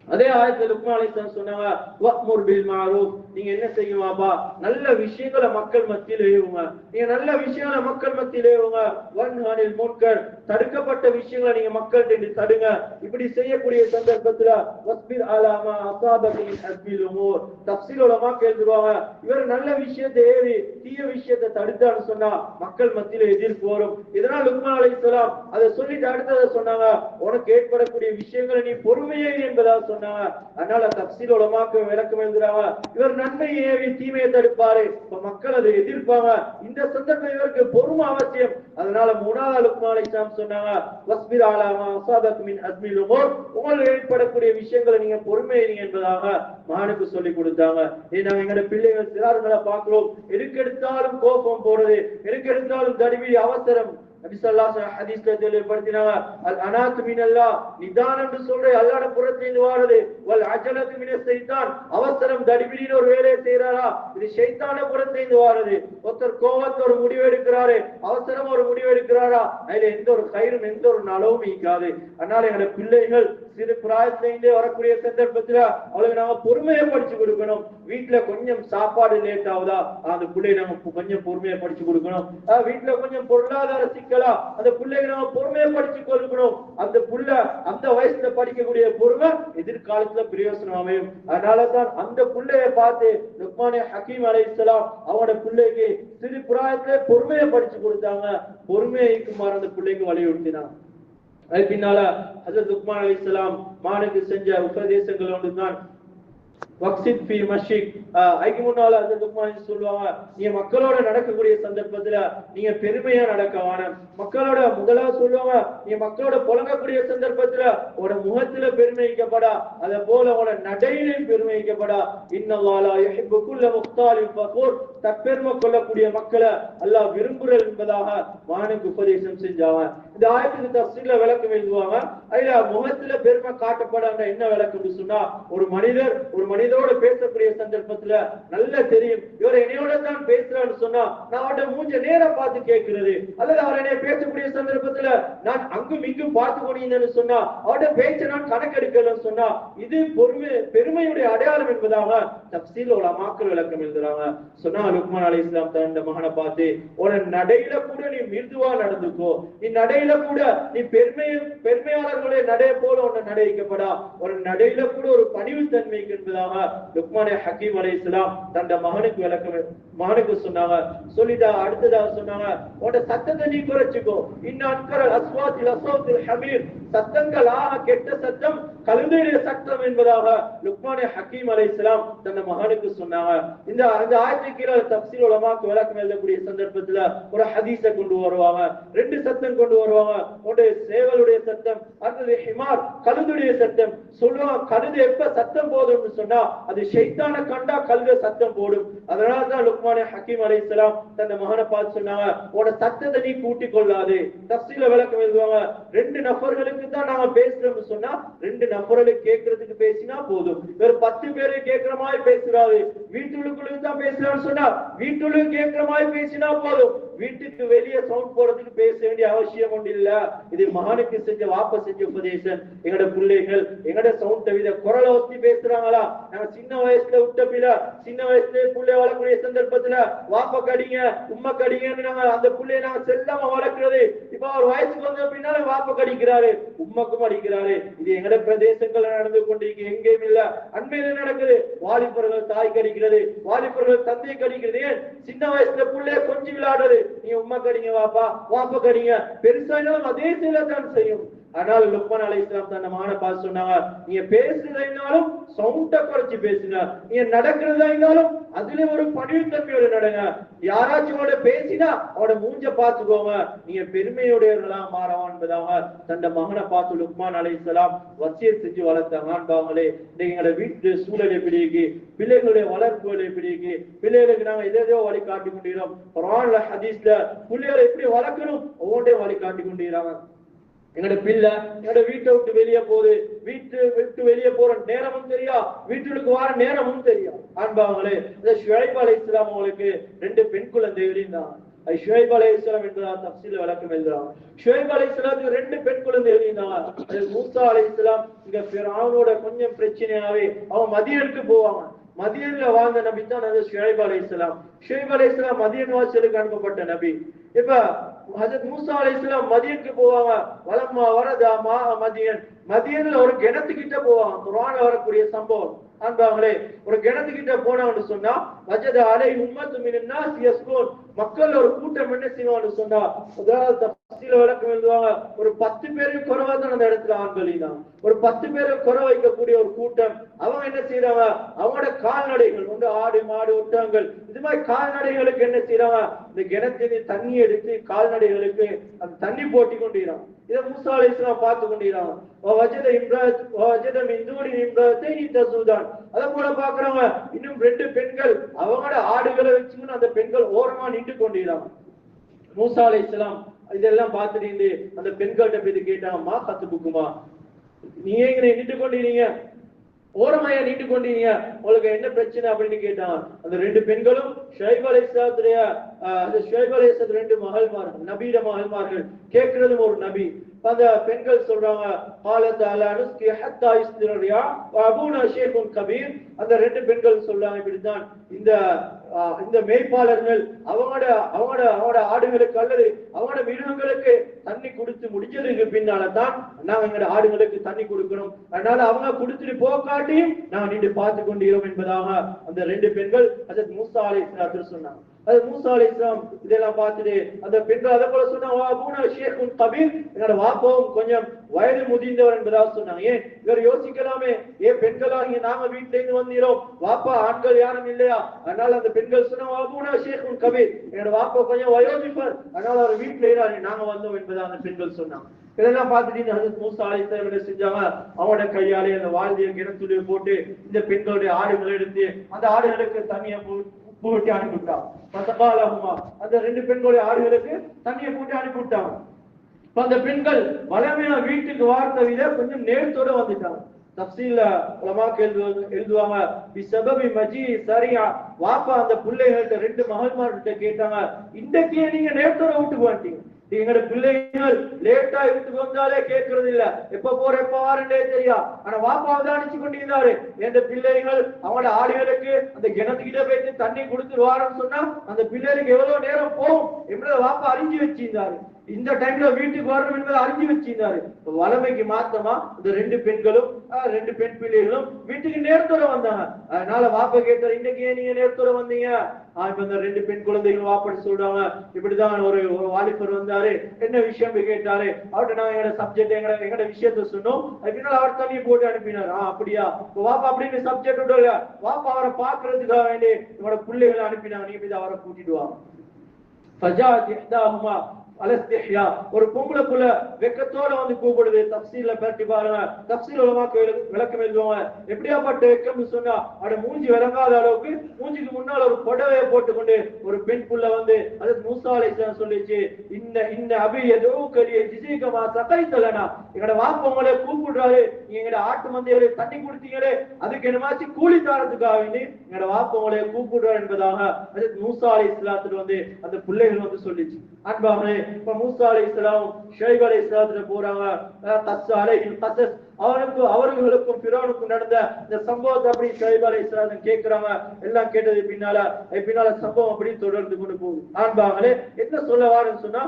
அதே ஆயத்துல லுக்மான் அலைஹிஸ்ஸலாம் சொன்னாங்க வஅ்முர் பில் மஅரூஃப் நீங்க என்ன செய்யுமாப்பா நல்ல விஷயங்களை மக்கள் மத்தியில் எழுவுங்க நீங்க நல்ல விஷயங்களை மக்கள் மத்தியில ஏவுங்க. வன்ஹனில் முன்கர். தடுக்கப்பட்ட விஷயங்களை நீங்க மக்கள்கிட்ட தடுங்க. இப்படி செய்யக்கூடிய சந்தர்ப்பத்துல வஸ்பிர் அலாமா அசாபகின் அஸ்பில் உமூர். தப்சீல் உலமா இவர் நல்ல விஷயத்தை ஏறி தீய விஷயத்தை தடுத்தான்னு சொன்னா மக்கள் மத்தியில எதிர்ப்பு வரும் இதனால் லுக்மா அலை சொல்லாம் அதை சொல்லிட்டு அடுத்ததை சொன்னாங்க. உனக்கு ஏற்படக்கூடிய விஷயங்களை நீ பொறுமையே என்பதா சொன்னாங்க. அதனால தப்சில் உலமாக்கு விளக்கம் எழுதுறாங்க. இவர் நன்மையை ஏவி தீமையை தடுப்பாரு. இப்ப மக்கள் அதை எதிர்ப்பாங்க. இந்த சந்தர்ப்பம் இவருக்கு பொறுமை அவசியம். அதனால மூணாவது லுக்மான் அலைஹிஸ்ஸலாம் சொன்னாங்க வஸ்பிர் ஆலாமா அசாபக் மின் அஸ்மில் உமூர். உங்களுக்கு ஏற்படக்கூடிய விஷயங்களை நீங்க பொறுமையை என்பதாக மகனுக்கு சொல்லி கொடுத்தாங்க. இது நாங்க எங்களோட பிள்ளைகள் சிறார்களை பார்க்கிறோம். எதுக்கெடுத்தாலும் கோபம் போறது எதுக்கெடுத்தாலும் தடிவி அவசரம். நபி ஸல்லல்லாஹு அலைஹி ஹதீஸ்ல தெளிவுபடுத்தினாங்க அல் அனாத்து மினல்லாஹ் நிதானம் என்று சொல்ற அல்லாட புறத்திலிருந்து வாரது வல் அஜலத்து மின ஷைத்தான் அவசரம் தடிபிடின்னு ஒரு வேலையை செய்யறாரா இது ஷைத்தான புறத்திலிருந்து வாரது ஒருத்தர் கோவத்தை முடிவு எடுக்கிறாரு அவசரம் ஒரு முடிவு எடுக்கிறாரா அதுல எந்த ஒரு கயிறும் எந்த ஒரு நலவும் ஈக்காது அதனால எங்களோட பிள்ளைகள் சிறு பிராயத்திலிருந்தே வரக்கூடிய சந்தர்ப்பத்துல அவளுக்கு நாங்க பொறுமையை படிச்சு கொடுக்கணும். வீட்டுல கொஞ்சம் சாப்பாடு லேட் ஆகுதா அந்த பிள்ளை நாங்க கொஞ்சம் பொறுமையை படிச்சு கொடுக்கணும். வீட்டுல கொஞ்சம் பொருளாதார சிக்கலா இருக்கலாம் அந்த பிள்ளைங்க நம்ம பொறுமையை படிச்சு கொடுக்கணும் அந்த புள்ள அந்த வயசுல படிக்கக்கூடிய பொறுமை எதிர்காலத்துல பிரயோசனம் அமையும். அதனாலதான் அந்த பிள்ளைய பார்த்து லுக்மானே ஹக்கீம் அலை இஸ்லாம் அவனோட பிள்ளைக்கு சிறு பிராயத்திலே பொறுமையை படிச்சு கொடுத்தாங்க. பொறுமையை இருக்குமாறு அந்த பிள்ளைக்கு வலியுறுத்தினான். அது பின்னால ஹசரத் உக்மான் அலி இஸ்லாம் மானுக்கு செஞ்ச உபதேசங்கள் ஒன்றுதான். வக்சித் பி மஷிக் ஐக்கு முன்னால அந்த லுக்மான் சொல்லுவாங்க. நீங்க மக்களோட நடக்கக்கூடிய சந்தர்ப்பத்துல நீங்க பெருமையா நடக்க வேணாம் மக்களோட முதலா சொல்லுவாங்க நீ மக்களோட புழங்கக்கூடிய சந்தர்ப்பத்துல உட முகத்துல பெருமைக்கப்படா அத போல உட நடையிலும் பெருமைக்கப்படா இன்னவாலா எஹிப்பு குல்ல முக்தாலி தற்பெருமை கொள்ளக்கூடிய மக்களை அல்லாஹ் விரும்புறல் என்பதாக மானுக்கு உபதேசம் செஞ்சாவன் இந்த ஆயத்துக்கு தப்சீல்ல விளக்கம் எழுதுவாங்க. அதுல முகத்துல பெருமை காட்டப்படாத என்ன விளக்கம் சொன்னா ஒரு மனிதர் ஒரு மனிதரோட பேசக்கூடிய சந்தர்ப்பத்துல நல்லா தெரியும். இவர் என்னையோட தான் பேசுறான்னு சொன்னா நான் அவட மூஞ்ச நேரம் பார்த்து கேட்கிறது. அல்லது அவர் என்னைய பேசக்கூடிய சந்தர்ப்பத்துல நான் அங்கும் இங்கும் பார்த்து கொண்டீங்கன்னு சொன்னா அவட பேச்ச நான் கணக்கெடுக்கலன்னு சொன்னா இது பொறுமை பெருமையுடைய அடையாளம் என்பதாக தப்சீல் மாக்கள் விளக்கம் எழுதுறாங்க. சொன்னா லுக்மான் அலி இஸ்லாம் தான் மகனை பார்த்து உன நடையில கூட நீ மிருதுவா நடந்துக்கோ. நீ நடையில கூட நீ பெருமை பெருமையாளர்களுடைய நடை போல உன்னை நடைக்கப்படா ஒரு நடையில கூட ஒரு பணிவு தன்மை என்பதாக லுக்மான ஹக்கீம் அலி இஸ்லாம் தன் மகனுக்கு விளக்க மகனுக்கு சொன்னாங்க. சொல்லிட்டா அடுத்ததாக சொன்னாங்க உன்னோட சத்தத்தை நீ குறைச்சுக்கோ. இன்னும் அஸ்வாத்தில் அசோத்தில் ஹமீர். சத்தங்களாக கெட்ட சத்தம் கழுதையுடைய சத்தம் என்பதாக லுக்மான ஹக்கீம் அலி இஸ்லாம் தன் மகனுக்கு சொன்னாங்க. இந்த அந்த ஆயத்தை கீழே தப்சீல் உலமாக்கு விளக்கம் எழுதக்கூடிய சந்தர்ப்பத்துல ஒரு ஹதீஸ கொண்டு வருவாங்க. ரெண்டு சத்தம் கொண்டு வருவாங்க. ஒன்று சேவலுடைய சத்தம் அடுத்தது ஹிமார் கழுதுடைய சத்தம். சொல்லுவாங்க கழுது எப்ப சத்தம் போதும்னு சொன்னா அது ஷைத்தான கண்டா கழுத சத்தம் போடும். அதனால தான் லுக்மான ஹக்கீம் அலை இஸ்லாம் தன் மகனை பார்த்து சொன்னாங்க உன்னோட சத்தத்தை நீ கூட்டிக் கொள்ளாது தப்சீல விளக்கம் எழுதுவாங்க ரெண்டு நபர்களுக்கு தான் நாங்க பேசுறோம்னு சொன்னா ரெண்டு நபர்களுக்கு கேட்கறதுக்கு பேசினா போதும். வேற பத்து பேரு கேட்கிற மாதிரி பேசுறாரு வீட்டுக்குள்ளுக்கு தான் பேசுறான்னு சொன்னா வீட்டுள்ள கேட்கிற மாதிரி பேசினா போதும். வீட்டுக்கு வெளியே சவுண்ட் போறதுக்கு பேச வேண்டிய அவசியம் ஒன்று இல்ல. இது மகனுக்கு செஞ்ச வாப்ப செஞ்ச உபதேசம். எங்கட பிள்ளைகள் எங்கட சவுண்ட் வித குரலை ஒத்தி பேசுறாங்களா? நாங்க சின்ன வயசுல விட்டப்பில சின்ன வயசுல புள்ளைய வளர்க்கக்கூடிய சந்தர்ப்பத்துல வாப்ப கடிங்க உம்மை கடிங்கன்னு நாங்க அந்த புள்ளைய நாங்க செல்லாம வளர்க்கிறது. இப்ப அவர் வயசுக்கு வந்த பின்னால வாப்ப கடிக்கிறாரு உம்மக்கும் அடிக்கிறாரு. இது எங்கட பிரதேசங்கள்ல நடந்து கொண்டிருக்கு எங்கேயும் இல்ல. அண்மையில நடக்குது. வாலிபர்கள் தாய் கடிக்கிறது வாலிபர்கள் தந்தை கடிக்கிறது. ஏன்? சின்ன வயசுல பிள்ளைய கொஞ்சம் விளையாடுறது. நீ உம்மா கடிங்க வாப்பா. வாப்பா கடிங்க. பெருசாயினாலும் அதே செயலத்தான் செய்யும். ஆனால் லுக்மான் அலை இஸ்லாம் தன்னமான மகனை பார்த்து சொன்னாங்க நீங்க பேசுறதுனாலும் சவுண்ட குறைச்சு பேசுங்க. நீங்க நடக்கிறதா அதுல ஒரு பணிவுத்தன்மையோட நடங்க. யாராச்சும் அவட பேசினா அவட மூஞ்ச பார்த்துக்கோங்க. நீங்க பெருமையுடையவர்களா மாறவா என்பதாக தன் மகனை பார்த்து லுக்மான் அலை இஸ்லாம் வசிய செஞ்சு வளர்த்த ஆண்பாங்களே இன்னைக்கு எங்களோட வீட்டு சூழல் எப்படி இருக்கு பிள்ளைகளுடைய வளர்ப்புகள் எப்படி இருக்கு பிள்ளைகளுக்கு நாங்க எதோ வழி காட்டி கொண்டிருக்கிறோம். ஹதீஸ்ல பிள்ளைகளை எப்படி வளர்க்கணும் ஒவ்வொன்றையும் வழி காட்டி கொண்டிருக்கிறாங்க. எங்களோட பிள்ளை எங்களோட வீட்டை விட்டு வெளியே போகுது. வீட்டு விட்டு வெளியே போற நேரமும் தெரியும் வீட்டுக்கு வர நேரமும் தெரியும் அன்பாங்களே இந்த ஷுவைப் அலை இஸ்லாம் அவங்களுக்கு ரெண்டு பெண் குழந்தைகளையும் தான் அது ஷுவைப் அலை இஸ்லாம் என்பதா தப்சீல விளக்கம் எழுதுறான். ஷுவைப் அலை இஸ்லாத்துக்கு ரெண்டு பெண் குழந்தைகளையும் தான் அது மூசா அலை இஸ்லாம் இங்க பிறவனோட கொஞ்சம் பிரச்சனையாவே அவன் மதியனுக்கு போவாங்க மதியன்ல வாழ்ந்த நபி தான் அது ஷுஹைப் அலை இஸ்லாம் ஷுஹைப் அலை இஸ்லாம் மதியன் வாசலுக்கு அனுப்பப்பட்ட நபி. இப்ப ஹஜரத் மூசா அலைஹிஸ்ஸலாம் மதியனுக்கு போவாங்க. வலம்மா வரதா மா மதியன். மதியன்ல ஒரு கிணத்துக்கிட்ட போவாங்க. குரான் வரக்கூடிய சம்பவம். அன்பாங்களே ஒரு கிணத்துக்கிட்ட போனான்னு சொன்னா மஜத அலை உம்மத்து மினன்னா சியஸ்கூன் மக்கள் ஒரு கூட்டம் என்ன செய்வான்னு சொன்னா உதாரணத்தை பஸ்தியில விளக்கம் எழுதுவாங்க ஒரு பத்து பேரையும் குறைவா தான் அந்த இடத்துல ஆண்கள் இருந்தாங்க ஒரு பத்து பேரை குறை வைக்கக்கூடிய ஒரு கூட்டம். அவங்க என்ன செய்யறாங்க அவங்களோட கால்நடைகள் வந்து ஆடு மாடு ஒட்டகங்கள் இது மாதிரி கால்நடைகளுக்கு என்ன செய்யறாங்க இந்த கிணத்துல தண்ணி எடுத்து கால்நடைகளுக்கு அந்த தண்ணி போட்டி கொண்டிருக்கிறாங்க. இதை மூசா இஸ்லாம் பார்த்து ஓ வஜத இம்ராத் வஜத மின் தூரி நீ தசூதான் அதை கூட பாக்குறவங்க இன்னும் ரெண்டு பெண்கள் அவங்களோட ஆடுகளை வச்சுக்கின்னு அந்த பெண்கள் ஓரமா நின்று கொண்டிருக்கிறாங்க மூசா அலைஹிஸ்ஸலாம் இதெல்லாம் பார்த்துட்டு அந்த பெண்கள்கிட்ட போய் கேட்டாங்க மா கத்து புக்குமா நீங்க இங்க நின்று கொண்டிருக்கீங்க. ஓரமாயா நீட்டு கொண்டீங்க உங்களுக்கு என்ன பிரச்சனை அப்படின்னு கேட்டான். அந்த ரெண்டு பெண்களும் ஷைப் அலிசாத்துடைய அந்த ஷைப் அலிசாத் ரெண்டு மகள்மார்கள் நபீட மகள்மார்கள் கேட்கறதும் ஒரு நபி. அந்த பெண்கள் சொல்றாங்க காலத் அலானுஸ்கி ஹத்தா இஸ்திரியா அபூனா ஷேகுன் கபீர். அந்த ரெண்டு பெண்கள் சொல்றாங்க இப்படித்தான். இந்த இந்த மேய்ப்பாளர்கள் அவங்களோட அவங்களோட அவங்களோட ஆடுகளுக்கு அல்லது அவங்களோட மிருகங்களுக்கு தண்ணி கொடுத்து முடிஞ்சதுக்கு பின்னால தான் நாங்க எங்களோட ஆடுகளுக்கு தண்ணி கொடுக்கணும். அதனால அவங்க கொடுத்துட்டு போக்காட்டியும் நாங்க நின்று பார்த்து கொண்டிருக்கிறோம் என்பதாக அந்த ரெண்டு பெண்கள் அதற்கு மூசா அலை சொன்னாங்க. அது மூசா அலை இதெல்லாம் பார்த்துட்டு அந்த பெண்கள் அதை போல சொன்னாங்க "வா ஷேகுன் கபீர். என்னோட வாப்பவும் கொஞ்சம் வயது முதிர்ந்தவர் என்பதாக சொன்னாங்க. ஏன்? இவர் யோசிக்கலாமே. ஏன் பெண்களாகிய நாம வீட்டுல இருந்து வந்தீரோம்? வாப்பா ஆண்கள் யாரும் இல்லையா? அதனால அந்த பெண்கள் சொன்னாங்க "வா ஷேகுன் கபீர். என்னோட வாப்பா கொஞ்சம் வயோதிப்பர் அதனால அவர் வீட்டுல இராரு நாங்க வந்தோம் என்பதாக அந்த பெண்கள் சொன்னாங்க. இதெல்லாம் பார்த்துட்டு இந்த மூசா அலைஹிஸ்ஸலாம் செஞ்சாங்க? அவனோட கையாலே அந்த வாழ்க்கைய கிணத்துடைய போட்டு இந்த பெண்களுடைய ஆடுகளை எடுத்து அந்த ஆடுகளுக்கு தண்ணியை பூட்டி அனுப்பிவிட்டான் பத்தகாலகுமா அந்த ரெண்டு பெண்களுடைய ஆடுகளுக்கு தண்ணியை போட்டு அனுப்பிவிட்டாங்க இப்ப அந்த பெண்கள் வளமையான வீட்டுக்கு வார்த்தை கொஞ்சம் நேரத்தோட வந்துட்டாங்க. தப்சீல்ல உலமாக்கு எழுதுவாங்க எழுதுவாங்க பிசபபி மஜி சரியா வாப்பா அந்த பிள்ளைகள்கிட்ட ரெண்டு மகள்மார்கிட்ட கேட்டாங்க இன்றைக்கே நீங்க நேரத்தோட வீட்டுக்கு வந்துட்டீங்க. எங்களோட பிள்ளைகள் லேட்டா எடுத்து வந்தாலே கேட்கறது இல்ல எப்ப போற எப்ப வாரண்டே தெரியா. ஆனா வாப்பா அவதானிச்சு கொண்டிருந்தாரு. எந்த பிள்ளைகள் அவங்களோட ஆடுகளுக்கு அந்த கிணத்துக்கிட்ட போயிட்டு தண்ணி கொடுத்து வாரன்னு சொன்னா அந்த பிள்ளைகளுக்கு எவ்வளவு நேரம் போகும். என்பதை வாப்பா அறிஞ்சு வச்சிருந்தாரு? இந்த டைம்ல வீட்டுக்கு வரணும் என்பதை அறிஞ்சு வச்சிருந்தாரு. வளமைக்கு மாத்தமா இந்த ரெண்டு பெண்களும் ரெண்டு பெண் பிள்ளைகளும் வீட்டுக்கு நேரத்தோட வந்தாங்க. அதனால வாப்பா கேட்டார் இன்னைக்கு ஏன் நீங்க நேரத்தோட வந்தீங்க? ஆஹ், இப்ப இந்த ரெண்டு பெண் குழந்தைகள் வாப்படி சொல்றாங்க. இப்படிதான் ஒரு ஒரு வாலிபர் வந்தாரு. என்ன விஷயம்? கேட்டாரு. அவர்கிட்ட நான் எங்க சப்ஜெக்ட் எங்கட எங்கட விஷயத்த சொன்னோம். அப்படின்னா அவர் தண்ணி போட்டு அனுப்பினார். ஆ அப்படியா? வாப்பா அப்படின்னு சப்ஜெக்ட் விடல வாப்பா அவரை பாக்குறதுக்காக வேண்டி உங்களோட பிள்ளைகளை அனுப்பினாங்க. நீங்க போய் அவரை கூட்டிட்டு வாங்க அலஸ்திஹ்யா. ஒரு பொம்பளை புள்ள வெக்கத்தோட வந்து கூப்பிடுது. தப்சீல்ல பரட்டி பாருங்க. தப்சீல் உலமாக்கு விள- விளக்கம் எழுதுவாங்க. எப்படியாப்பட்ட வெக்கம்னு சொன்னா அவட மூஞ்சி விளங்காத அளவுக்கு மூஞ்சிக்கு முன்னால ஒரு புடவைய போட்டுக்கொண்டு ஒரு பெண் புள்ள வந்து அது மூசா சொல்லிச்சு இந்த இந்த அபி எதோ கரிய ஜிசிகமா சகைத்தலனா. எங்கட வாப்பவங்களே கூப்பிடுறாரு. நீங்க ஆட்டு மந்தைகளை தண்ணி குடுத்தீங்களே அதுக்கு என்னமாச்சு கூலி தாரத்துக்காக வேண்டி வாப்பவங்களை வாப்ப கூப்பிடுறார் என்பதாக அது மூசா அலி இஸ்லாத்துல வந்து அந்த பிள்ளைகள் வந்து சொல்லிச்சு. அன்பாகவே இப்ப மூசா அலி இஸ்லாம் ஷேக் அலி இஸ்லாத்துல போறாங்க. தஸ் அலை தசஸ் அவனுக்கு அவர்களுக்கும் பிறவனுக்கும் நடந்த இந்த சம்பவத்தை அப்படி ஷைப் அலை கேட்கிறவங்க எல்லாம் கேட்டது பின்னால பின்னால சம்பவம் அப்படி தொடர்ந்து கொண்டு போகுது. ஆண்பாங்களே என்ன சொல்ல வாருன்னு சொன்னா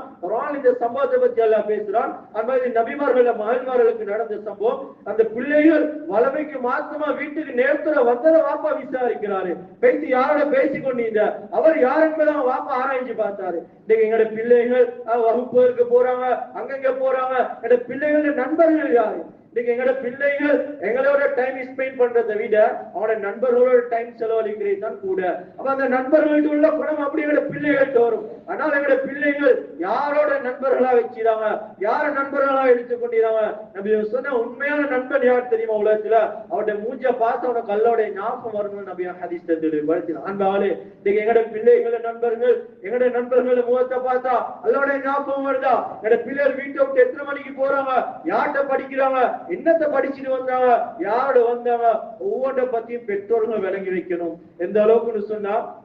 இந்த சம்பவத்தை பத்தி எல்லாம் பேசுறான். அந்த மாதிரி நபிமார்கள் மகன்மார்களுக்கு நடந்த சம்பவம் அந்த பிள்ளைகள் வளமைக்கு மாத்தமா வீட்டுக்கு நேரத்துல வந்தத வாப்பா விசாரிக்கிறாரு. பேசி யாரோட பேசி கொண்டீங்க அவர் யார் வாப்பா ஆராய்ஞ்சு பார்த்தாரு. இன்னைக்கு எங்களோட பிள்ளைகள் அஹ், வகுப்புகளுக்கு போறாங்க அங்கங்க போறாங்க. எங்களோட பிள்ளைகளோட நண்பர்கள் யாரு? இன்னைக்கு எங்களோட பிள்ளைகள் எங்களோட டைம் ஸ்பெண்ட் பண்றதை விட அவனோட நண்பர்களோட டைம் செலவழிக்கிறது தான் கூட. அப்ப அந்த நண்பர்கள்ட்ட உள்ள குணம் அப்படி எங்களோட பிள்ளைகள்ட்ட வரும். ஆனால் எங்களோட பிள்ளைகள் யாரோட நண்பர்களா வச்சுறாங்க யார நண்பர்களா எடுத்துக்கொண்டிருக்காங்க நபி சொன்ன உண்மையான நண்பன் யார் தெரியுமா உலகத்துல? அவருடைய மூஞ்ச பார்த்து அவன கல்லோட ஞாபகம் வரணும் நபி ஹதீஸ் தந்துடு படுத்தினான் அந்த ஆளு இன்னைக்கு எங்களோட பிள்ளைகள நண்பர்கள் எங்களோட நண்பர்கள முகத்தை பார்த்தா அல்லோட ஞாபகம் வருதா? எங்களோட பிள்ளைகள் வீட்டை விட்டு எத்தனை மணிக்கு போறாங்க? யார்கிட்ட படிக்கிறாங்க? என்னத்தை படிச்சுட்டு வந்தாங்க யாரு வந்தாங்க ஒவ்வொன்றை பத்தியும் பெற்றோர்கள் விளங்கி வைக்கணும். எந்த அளவுக்குன்னு சொன்னா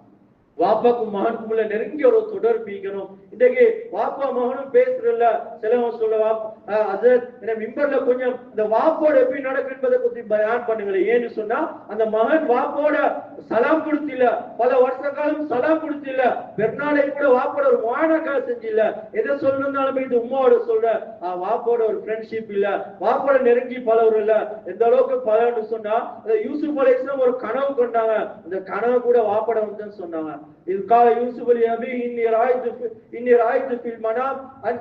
வாப்பாக்கும் மகனுக்கும் உள்ள நெருங்கிய ஒரு தொடர்பு இருக்கணும் இன்னைக்கு வாப்பா மகனும் பேசுறல சிலவன் சொல்ல வாப்பா அது மிம்பர்ல கொஞ்சம் இந்த வாப்போட எப்படி நடக்கும் என்பதை பத்தி பயான் பண்ணுங்களேன் ஏன்னு சொன்னா அந்த மகன் வாப்போட சலாம் கொடுத்தில பல வருஷ காலம் சலாம் கொடுத்தில பெருநாளை கூட வாப்போட ஒரு மாணக்கால செஞ்சில்ல எதை சொல்லணும்னாலும் இது உமாவோட சொல்ற. வாப்போட ஒரு ஃப்ரெண்ட்ஷிப் இல்ல. வாப்போட நெருங்கி பலவர் இல்ல. எந்த அளவுக்கு பலன்னு சொன்னா யூசுப் அலைஸ்லாம் ஒரு கனவு கொண்டாங்க. அந்த கனவு கூட வாப்பட வந்து சொன்னாங்க. இது கால யூசுப் அலி அபி இன்னி ராய்த்து இன்னி ராய்த்து ஃபில் மனாம் அன்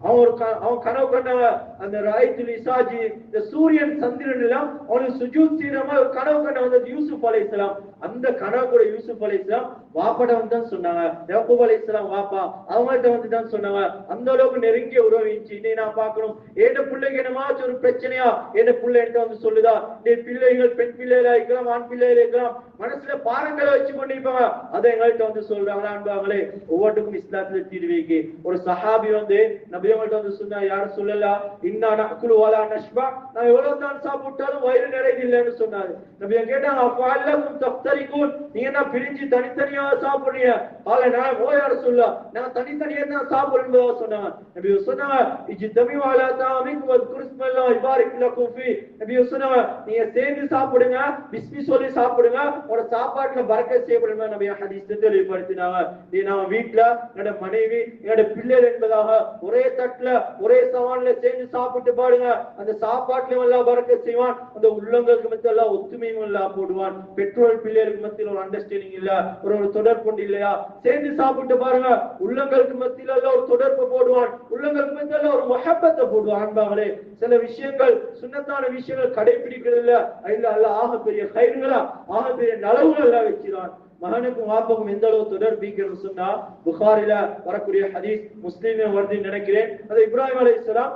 அவன் ஒரு அவன் கனவு கண்டாங்க அந்த ராய்த்துல் இசாஜி இந்த சூரியன் சந்திரன் எல்லாம் அவனுக்கு சுஜூத் செய்யறமா ஒரு கனவு கண்ட வந்தது யூசுப் அலைஹிஸ்ஸலாம் அந்த கனவு கூட யூசுப் அலைஹிஸ்ஸலாம் வாப்பட வந்து தான் சொன்னாங்க. யாக்கூப் அலைஹிஸ்ஸலாம் வாப்பா அவங்கள்ட்ட வந்து தான் சொன்னாங்க. அந்த அளவுக்கு நெருங்கிய உறவு இருந்துச்சு. இன்னை நான் பார்க்கணும். என்ன பிள்ளைங்க என்னமாச்சும் ஒரு பிரச்சனையா? என்ன பிள்ளை என்கிட்ட வந்து சொல்லுதா? நீ பிள்ளைகள் பெண் பிள்ளைகளா இருக்கலாம் ஆண் பிள்ளைகளா இருக்கலாம் மனசுல பாரங்களை வச்சு கொண்டிருப்பாங்க அதை எங்கள்கிட்ட வந்து சொல்றாங்களா அன்பாங்களே ஒவ்வொருக்கும் இஸ்லாத்துல தீர்வைக்கு ஒரு சஹாபி வந்து நபி அவங்கள்ட்ட வந்து சொன்னா யாரும் சொல்லலாம் இன்னா நக்குலு வாலா நஷ்பா? நான் எவ்வளவு தான் சாப்பிட்டாலும் வயிறு நிறைய இல்லைன்னு சொன்னாரு. நபி கேட்டாங்க அப்ப அல்லக்கும் தப்தரிக்கும் நீ என்ன பிரிஞ்சு தனித்தனியா சாப்பிடுறீங்க ஆல நான் ஓ யார சொல்ல. நான் தனித்தனியா தான் சாப்பிடுறதா சொன்னாங்க. நபி சொன்னாங்க இஜி தமி வாலா தாமிக் வத் குருஸ்மல்லா இபாரிக் லக்கும் ஃபீ. நபி சொன்னாங்க நீங்க சேர்ந்து சாப்பிடுங்க பிஸ்மி சொல்லி சாப்பிடுங்க உங்களோட சாப்பாட்டுல பறக்க செய்யப்படுங்க நபி ஹதீஸ் தெளிவுபடுத்தினாங்க. நீ நம்ம வீட்டுல என்னோட மனைவி என்னோட பிள்ளைகள் என்பதாக ஒரே தட்டுல ஒரே சவான்ல சேர்ந்து சாப்பிட்டு பாடுங்க அந்த சாப்பாட்டுல எல்லாம் பறக்க செய்வான். அந்த உள்ளங்களுக்கு மத்திய எல்லாம் ஒத்துமையும் எல்லாம் போடுவான். பெற்றோர் பிள்ளைகளுக்கு மத்தியில் ஒரு அண்டர்ஸ்டாண்டிங் இல்ல. ஒரு ஒரு தொடர்பு இல்லையா? சேர்ந்து சாப்பிட்டு பாருங்க. உள்ளங்களுக்கு மத்தியில எல்லாம் ஒரு தொடர்பு போடுவான். உள்ளங்களுக்கு மத்தியில ஒரு மொஹப்பத்தை போடுவான். அன்பாங்களே சில விஷயங்கள் சுண்ணத்தான விஷயங்கள் கடைபிடிக்கிறது இல்ல. இல்ல அல்ல ஆக பெரிய கயிறுகளா ஆக பெரிய நலவுகள் எல்லாம் வச்சிருவான் மகனுக்கும் வாப்பக்கும் எந்த அளவு தொடர்பு இருக்கிறது சொன்னா புகாரில வரக்கூடிய ஹதீஸ் முஸ்லீமே வருது நினைக்கிறேன். அது இப்ராஹிம் அலைஹிஸ்ஸலாம்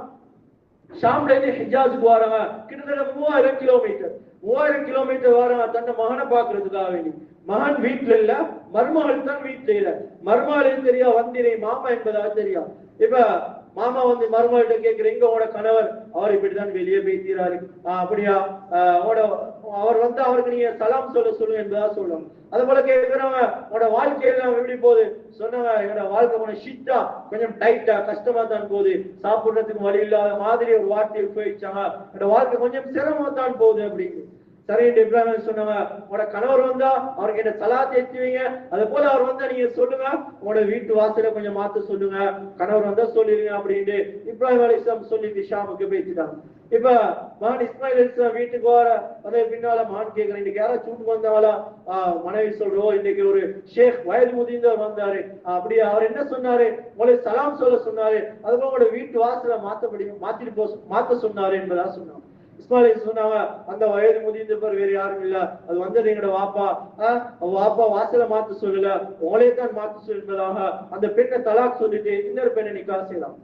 ஷாம்ல இருந்து ஹிஜாஸுக்கு வராங்க. கிட்டத்தட்ட மூவாயிரம் கிலோமீட்டர். மூவாயிரம் கிலோமீட்டர் வராங்க தன்னை மகனை பாக்குறதுக்காக வேண்டி. மகன் வீட்டுல இல்ல மருமகள் தான் வீட்டுல இல்ல. மருமகளுக்கு தெரியா வந்திரை மாமா என்பதாக தெரியும் இப்ப மாமா வந்து மருமகிட்ட கேக்குற எங்க உங்களோட கணவர்? அவர் இப்படிதான் வெளியே பேசுகிறாரு ஆஹ் அப்படியா? ஆஹ் உங்களோட அவர் வந்து அவருக்கு நீங்க சலாம் சொல்ல சொல்லுங்க என்பதா சொல்லணும் அது போல கேட்கிறவங்க உன்னோட வாழ்க்கையில எப்படி போகுது? சொன்னாங்க என்னோட வாழ்க்கை கொஞ்சம் ஷிட்டா கொஞ்சம் டைட்டா கஷ்டமா தான் போகுது. சாப்பிடுறதுக்கு வழி இல்லாத மாதிரி ஒரு வார்த்தையை உபயோகிச்சாங்க என்னோட வாழ்க்கை கொஞ்சம் சிரமமா தான் போகுது அப்படின்னு. சரின்னு இப்ராஹிம் சொன்னாங்க உங்களோட கணவர் வந்தா அவருக்கு என்ன சலா ஏற்றுவீங்க அது போல அவர் வந்தா நீங்க சொல்லுங்க. உங்களோட வீட்டு வாசல கொஞ்சம் மாத்த சொல்லுங்க. கணவர் வந்தா சொல்லிடுங்க அப்படின்ட்டு இப்ராஹிம் அலிஸ்லாம் சொல்லி ஷாமுக்கு பேசிட்டான் இப்ப மகன் இஸ்மாயில் இஸ்லாம் வீட்டுக்கு வர அதே பின்னால மகன் கேட்கிறேன் இன்னைக்கு யாராச்சும் வீட்டுக்கு வந்தாங்களா ஆஹ் மனைவி சொல்றோம் இன்னைக்கு ஒரு ஷேக் வயது முதிந்தவர் வந்தாரு. அப்படி அப்படியே அவர் என்ன சொன்னாரு? உங்களை சலாம் சொல்ல சொன்னாரு. அதுபோல உங்களோட வீட்டு வாசல மாத்தப்படி மாத்திட்டு போ மாத்த சொன்னாரு என்பதா சொன்னாங்க. இஸ்மாயில் சொன்னாங்க அந்த வயது முதிர்ந்த பேர் வேற யாரும் இல்ல. அது வந்தது எங்களோட வாப்பா. ஆஹ் அவ வாப்பா வாசல மாத்த சொல்லல உங்களே தான் மாத்த சொல்லுவதாக அந்த பெண்ணை தலாக் சொல்லிட்டு இன்னொரு பெண்ணை நிக்கா செய்யலாம்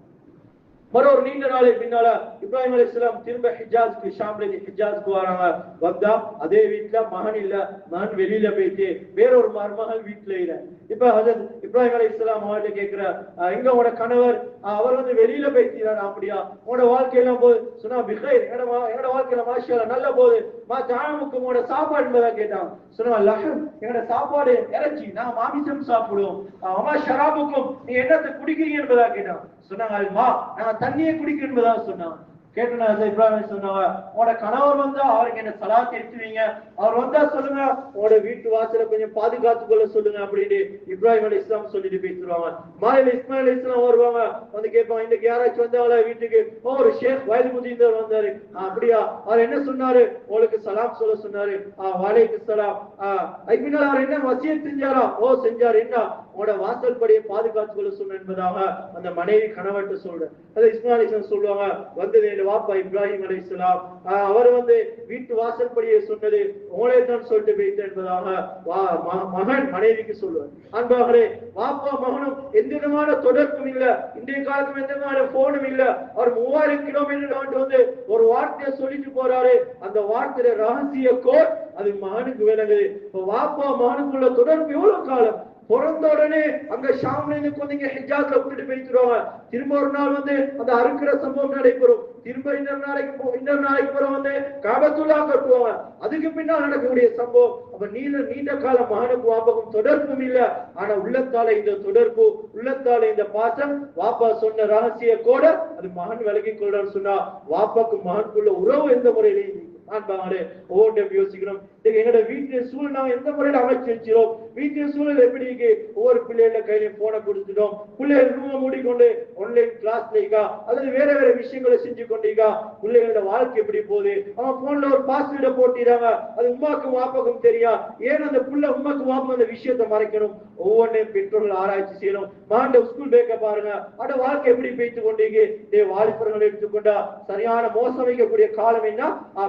மறு ஒரு நீண்ட நாளை பின்னால இப்ராஹிம் அலைஹிஸ்ஸலாம் திரும்ப ஹிஜாஸ்க்கு ஷாம்ல ஹிஜாஸ்க்கு வராங்க. வந்தா அதே வீட்டுல மகன் இல்ல மகன் வெளியில போயிட்டு வேறொரு மருமகள் வீட்டுல இல்ல. இப்ப ஹசன் இப்ராஹிம் அலைஹிஸ்ஸலாம் அவர்கிட்ட கேக்குற "அஹ், எங்க உங்களோட கணவர்? அவர் வந்து வெளியில போயிட்டாரா அப்படியா? உங்களோட வாழ்க்கையெல்லாம் போது சொன்னா பிஹைர் என்னோட என்னோட வாழ்க்கையில மாஷா நல்ல போது. மா தாமுக்கு உங்களோட சாப்பாடு என்பதா கேட்டான். சொன்னா லஹம் என்னோட சாப்பாடு இறைச்சி நான் மாமிசம் சாப்பிடுவோம் அம்மா ஷராபுக்கும் நீ என்னத்தை குடிக்கிறீங்க என்பதா கேட்டான். சொன்னாங்க அல்மா நான் தண்ணியை குடிக்க என்பதா சொன்னான் கேட்டனா இப்ராஹிம் சொன்னாங்க உங்களோட கணவர் வந்தா அவருக்கு என்ன சலாத்தி எடுத்துவீங்க அவர் வந்தா சொல்லுங்க உங்களோட வீட்டு வாசல கொஞ்சம் பாதுகாத்து கொள்ள சொல்லுங்க அப்படின்னு இப்ராஹிம் அலி இஸ்லாம் சொல்லிட்டு பேசுவாங்க மாலையில இஸ்மாயில் அலி இஸ்லாம் வருவாங்க வந்து கேட்பாங்க இன்னைக்கு யாராச்சும் வந்தாங்களா வீட்டுக்கு? ஓ ஒரு ஷேக் வயது முதிர்ந்தவர் வந்தாரு. அப்படியா? அவர் என்ன சொன்னாரு? உங்களுக்கு சலாம் சொல்ல சொன்னாரு. ஆஹ் வாழைக்கு சலாம் ஆஹ் ஐபினால் அவர் என்ன வசியம் செஞ்சாரா? ஓ செஞ்சாரு என்ன? உங்களோட வாசல் படியை பாதுகாத்து கொள்ள சொன்ன என்பதாக அந்த மனைவி கணவர்கிட்ட சொல்றேன் அதை இஸ்மாலிசன் சொல்லுவாங்க வந்தது என் வாப்பா இப்ராஹிம் அலி இஸ்லாம் அவர் வந்து வீட்டு வாசல் படியை சொன்னது உங்களே தான் சொல்லிட்டு வைத்தேன் என்பதாக வா- மகன் மனைவிக்கு சொல்லுவார். அன்பாகலே வாப்பா மகனும் எந்த விதமான தொடர்பும் இல்ல. இன்றைய காலத்துல எந்த விதமான போனும் இல்ல. அவர் மூவாயிரம் கிலோமீட்டர் தாண்டி வந்து ஒரு வார்த்தையை சொல்லிட்டு போறாரு. அந்த வார்த்தையில ரகசிய கோட் அது மகனுக்கு விளங்குது. இப்ப வாப்பா மகனுக்குள்ள தொடர்பு எவ்வளவு காலம்? பிறந்த உடனே அங்க ஷாம்லின்னு இருந்து கொஞ்சம் ஹிஜாஸ்ல விட்டுட்டு போயிட்டுருவாங்க திரும்ப ஒரு நாள் வந்து அந்த அறுக்கிற சம்பவம் நடைபெறும். திரும்ப இன்னொரு நாளைக்கு இன்னொரு நாளைக்கு பிறகு வந்து காபத்துல்லா கட்டுவாங்க அதுக்கு பின்னால் நடக்கக்கூடிய சம்பவம். அப்ப நீண்ட நீண்ட கால மகனுக்கு வாபகம் தொடர்பும் இல்ல. ஆனா உள்ளத்தால இந்த தொடர்பு உள்ளத்தால இந்த பாசம். வாப்பா சொன்ன ரகசிய கூட அது மகன் விலகி கொள்றான்னு சொன்னா வாப்பாக்கு மகனுக்குள்ள உறவு எந்த முறையிலையும் ஆண்பாங்களே ஒவ்வொரு டைம் யோசிக்கிறோம் எங்களோட வீட்டு சூழல் நாங்க எந்த முறையில அமைச்சு வச்சிரோம் வீட்டு சூழல் எப்படி இருக்கு? ஒவ்வொரு பிள்ளைகள கையில போனை கொடுத்துட்டோம். பிள்ளைகள் ரூம மூடிக்கொண்டு ஆன்லைன் கிளாஸ்ல அல்லது வேற வேற விஷயங்களை செஞ்சு கொண்டீங்க பிள்ளைகளோட வாழ்க்கை எப்படி போகுது? அவன் போன்ல ஒரு பாஸ்வேர்டை போட்டிடுறாங்க அது உமாக்கும் வாப்பகம் தெரியா? ஏன் அந்த புள்ள உமாக்கும் வாப்பா அந்த விஷயத்தை மறைக்கணும்? ஒவ்வொன்றையும் பெற்றோர்கள் ஆராய்ச்சி செய்யணும். மாண்ட ஸ்கூல் பேக்க பாருங்க. அட வாழ்க்கை எப்படி பேய்த்து கொண்டீங்க டே வாலிபர்கள் எடுத்துக்கொண்டா. சரியான மோசம் வைக்கக்கூடிய காலம் என்ன?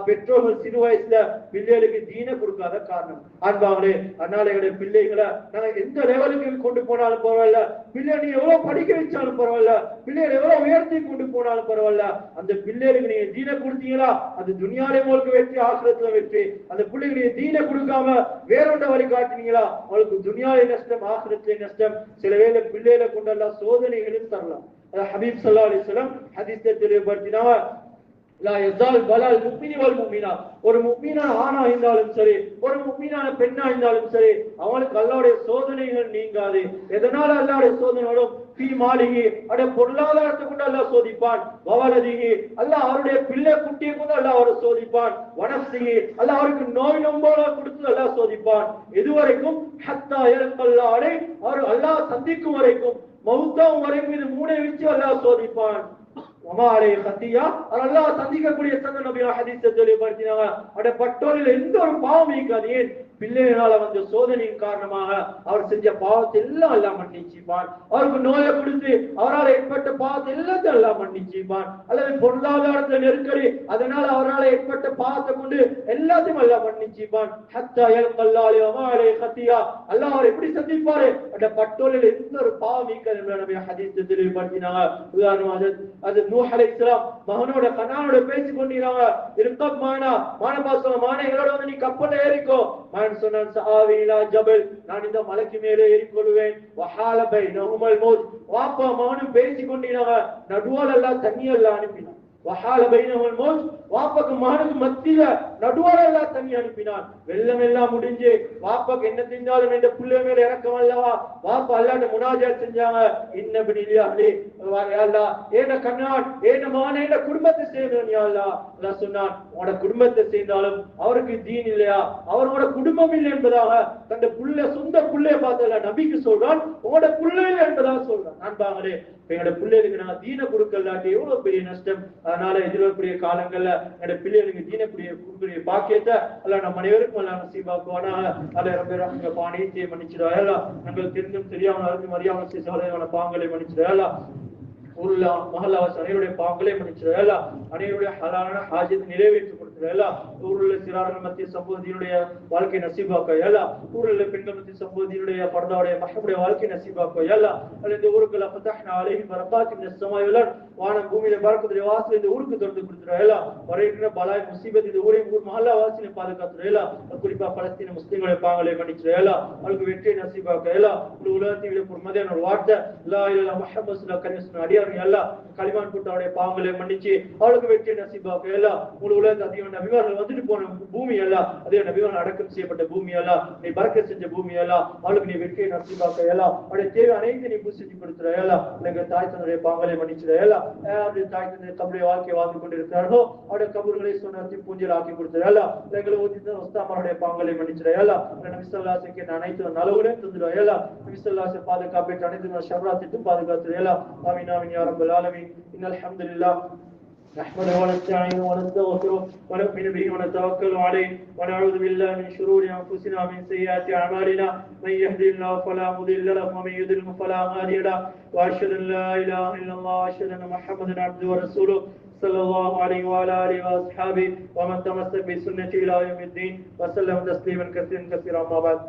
பெற்றோர்கள் சிறு வயசுல பிள்ளைகளுக்கு தீன கொடுக்காத காரணம். அன்பாங்களே அதனால எங்களுடைய பிள்ளைகளை நாங்க எந்த லெவலுக்கு கொண்டு போனாலும் பரவாயில்ல. பிள்ளை நீ எவ்வளவு படிக்க வச்சாலும் பரவாயில்ல. பிள்ளைகளை எவ்வளவு உயர்த்தி கொண்டு போனாலும் பரவாயில்ல. அந்த பிள்ளைகளுக்கு நீங்க தீன கொடுத்தீங்களா? அது துணியாலே உங்களுக்கு வெற்றி ஆசிரத்துல வெற்றி. அந்த பிள்ளைக்கு நீங்க தீன கொடுக்காம வேற வழி காட்டினீங்களா? உங்களுக்கு துணியாலே நஷ்டம் ஆசிரத்திலே நஷ்டம். சில வேலை பிள்ளைகளை கொண்டெல்லாம் சோதனைகளும் தரலாம். ஹபீப் சல்லா அலிஸ்லாம் ஹதீஸ்ல தெளிவுபடுத்தினாவ ஒரு முஃமினான ஆணா இருந்தாலும் சரி ஒரு முஃமினான பெண்ணா இருந்தாலும் சரி அவனுக்கு அல்லாவுடைய சோதனைகள் நீங்காது. எதனால அல்லாவுடைய சோதனை வரும்? ஃபீ அட பொருளாதாரத்தை கொண்டு அல்லா சோதிப்பான். வவலதிகி அல்ல அவருடைய பிள்ளை குட்டியை கொண்டு அல்ல அவரை சோதிப்பான். வனசிகி அல்ல அவருக்கு நோய் நோம்போல கொடுத்து அல்லாஹ் சோதிப்பான். இதுவரைக்கும் ஹத்தா இறக்கல்லாடை அவர் அல்லாஹ் சந்திக்கும் வரைக்கும் மௌத்தம் வரைக்கும் இது மூடை வச்சு அல்லாஹ் சோதிப்பான். ஒமாலே சத்தியா அதெல்லாம் சந்திக்கக்கூடிய சந்த நபியா ஹதீஸ் தெளிவுபடுத்தினாங்க. அட பட்டோரில் எந்த ஒரு பாவம் இருக்காது. ஏன்? பிள்ளைகளால வந்த சோதனையின் காரணமாக அவர் செஞ்ச பாவத்தை எல்லாம் எல்லாம் மன்னிச்சுப்பான். அவருக்கு நோயை கொடுத்து அவரால் ஏற்பட்ட பாவத்தை எல்லாத்தையும் எல்லாம் மன்னிச்சுப்பான். அல்லது பொருளாதாரத்துல நெருக்கடி அதனால அவரால் ஏற்பட்ட பாவத்தை கொண்டு எல்லாத்தையும் எல்லாம் மன்னிச்சுப்பான். ஹத்தா எல்கல்லாலே ஒமாலே அல்லாஹ் அவர் எப்படி சந்திப்பாரு? அந்த பட்டோலில் எந்த ஒரு பாவம் இருக்காது என்று தெளிவுபடுத்தினாங்க. உதாரணம் அது அது நூஹ் மகனோட கண்ணானோட பேசி கொண்டிருக்காங்க இருக்க மானா மானபாசம் சொன்ன மானே எங்களோட வந்து நீ கப்பல்ல ஏறிக்கோ. மான் சொன்னான் சாவி ஜபல் நான் இந்த மலைக்கு மேலே ஏறிக்கொள்வேன். வஹால பைனஹுமல் மௌத். வாப்பா மகனும் பேசி கொண்டிருக்காங்க நடுவால் எல்லாம் தண்ணி எல்லாம் அனுப்பினான். வஹால நஹுமல் மௌத். வாப்பக்கு மகனுக்கு மத்தியில நடுவானெல்லாம் தண்ணி அனுப்பினான். வெள்ளம் எல்லாம் முடிஞ்சு வாப்பக்கு என்ன செஞ்சாலும் என்ற புள்ள மேல இறக்கம் அல்லவா? வாப்பா அல்லாட்ட முனாஜா செஞ்சாங்க. இன்ன பிடிலியா அல்லா ஏன கண்ணான் ஏன மகன் ஏன குடும்பத்தை சேர்ந்தவன் யா அல்லா சொன்னான் உனோட குடும்பத்தை சேர்ந்தாலும் அவருக்கு தீன் இல்லையா? அவரோட குடும்பம் இல்லை என்பதாக தன் புள்ள சொந்த புள்ளைய பார்த்தல நபிக்கு சொல்றான். உங்களோட புள்ளை இல்லை என்பதாக சொல்றான். நண்பாங்களே எங்களோட பிள்ளைகளுக்கு நான் தீன கொடுக்கலாட்டி எவ்வளவு பெரிய நஷ்டம்? அதனால எதிர்வரக்கூடிய காலங்கள்ல என்னோட பிள்ளைகளுக்கு தீனக்கூடிய கொடுக்கக்கூடிய பாக்கியத்தை அல்ல நம்ம அனைவருக்கும் அல்ல நசீபாக்குவானா அல்ல ரொம்ப ரொம்ப செய்ய மன்னிச்சிடுவா எல்லாம் நாங்கள் தெரிந்தும் தெரியாமல் அறிந்தும் அறியாமல் செய்ய சகோதரமான பாங்களை மன்னிச்சிடுவா எல்லாம் ஊர்ல மகளாவாசி அனைவருடைய பாங்களை மன்னிச்சிடு எல்லாம் அனைவருடைய ஹலான ஹாஜத்தை நிறைவேற்றி ஏலா ஊருள்ள சிறார்கள் மத்திய சம்பவத்தினுடைய வாழ்க்கை நசீபாக்க ஏலா ஊருள்ள பெண்கள் மத்திய சம்பவத்தினுடைய பரதாவுடைய மகனுடைய வாழ்க்கை நசீபாக்க ஏலா அல்ல இந்த ஊருக்குள்ள ஃபதஹ்னா அலைஹிம் பரகாத் மினஸ் ஸமாய் வானம் பூமியில பறக்கக்கூடிய வாசல் இந்த ஊருக்கு தொடர்ந்து கொடுத்துரு ஏலா வரைக்கிற பலாய் முசீபத் இந்த ஊரை ஊர் மஹல்லா வாசினை பாதுகாத்துரு ஏலா குறிப்பா பலஸ்தீன முஸ்லிம்களுடைய பாங்களை மன்னிச்சிரு ஏலா அவளுக்கு வெற்றி நசீபாக்க ஏலா ஒரு உலகத்தை விட ஒரு மதியான ஒரு வார்த்தை. லா இல்லா முஹம்மது ஸல்லல்லாஹு அலைஹி வஸல்லம் அடியார்கள் களிமான் கூட்டாவுடைய பாவங்களை மன்னிச்சு அவளுக்கு வெற்றி நசீபாக்க ஏலா ஒரு உலகத்தை அதிகம் நபிமார்கள் வந்துட்டு போன பூமி எல்லாம் அதே நபிமார்கள் அடக்கம் செய்யப்பட்ட பூமி எல்லாம் நீ பறக்க செஞ்ச பூமி எல்லாம் அவளுக்கு நீ வெற்றியை நடத்தி பார்க்க எல்லாம் அவருடைய தேவை அனைத்து நீ பூசிச்சு கொடுத்துற எல்லாம் எனக்கு தாய் தந்தைய பாவங்களை மன்னிச்சிட எல்லாம் அவருடைய தாய் தந்தை தம்முடைய வாழ்க்கையை வாழ்ந்து கொண்டிருக்கிறார்களோ அவருடைய கபூர்களை சொன்னி பூஞ்சல் ஆக்கி கொடுத்துற எல்லாம் எங்களை ஊத்தி உஸ்தாமருடைய பாவங்களை மன்னிச்சிட எல்லாம் நபிசல்லாசுக்கு அனைத்து நலவுகளையும் தந்துடுவா எல்லாம் நபிசல்லாசை பாதுகாப்பிட்டு அனைத்து ஷர்ராத்திட்டும் பாதுகாத்து எல்லாம் ஆமீன் ஆமீன் யாரம்பல் ரப்பல் இன்னல் அஹமதுல்லா نحمده ونستعينه ونستغفره ونؤمن به ونتوكل عليه ونعوذ بالله من شرور أنفسنا ومن سيئات أعمالنا. من يهد الله فلا مضل له ومن يضلل فلا هادي له. وأشهد أن لا إله إلا الله وأشهد أن محمدا عبده ورسوله صلى الله عليه وعلى آله وأصحابه ومن تمسك بسنته إلى يوم الدين وسلم تسليما كثيرا كثيرا. أما بعد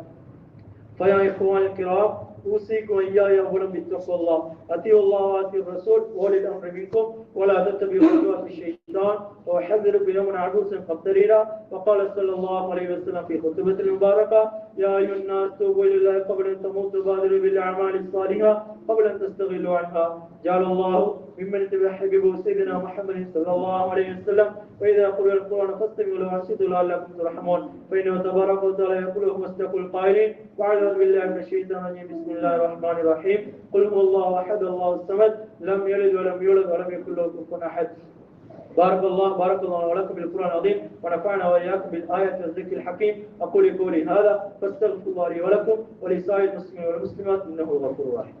فيا إخوان الكرام اوصيكم واياي اولا بتقوى الله. اطيعوا الله واطيعوا الرسول. واولي الامر منكم. ولا تتبعوا خطوات الشيطان. وأحذركم يوما عبوسا قبطريرا وقال صلى الله عليه وسلم في خطبة المباركة يا أيها الناس توبوا إلى الله قبل أن تموتوا بادروا بالأعمال الصالحة قبل أن تستغلوا عنها. جعل الله ممن اتبع حبيبه سيدنا محمد صلى الله عليه وسلم. وإذا قرئ القرآن فاستمعوا له وأنصتوا لعلكم ترحمون. فإنه تبارك وتعالى يقول هو أصدق القائلين وأعوذ بالله من الشيطان الرجيم. بسم الله الرحمن الرحيم. قل هو الله أحد الله الصمد. لم يلد ولم يولد ولم يكن له كفوا أحد. بارك الله بارك الله ولكم بالقرآن العظيم. ونفعنا وإياكم بالآيات والذكر الحكيم. أقول قولي هذا فاستغفر الله لي ولكم ولسائر المسلمين والمسلمات إنه غفور رحيم.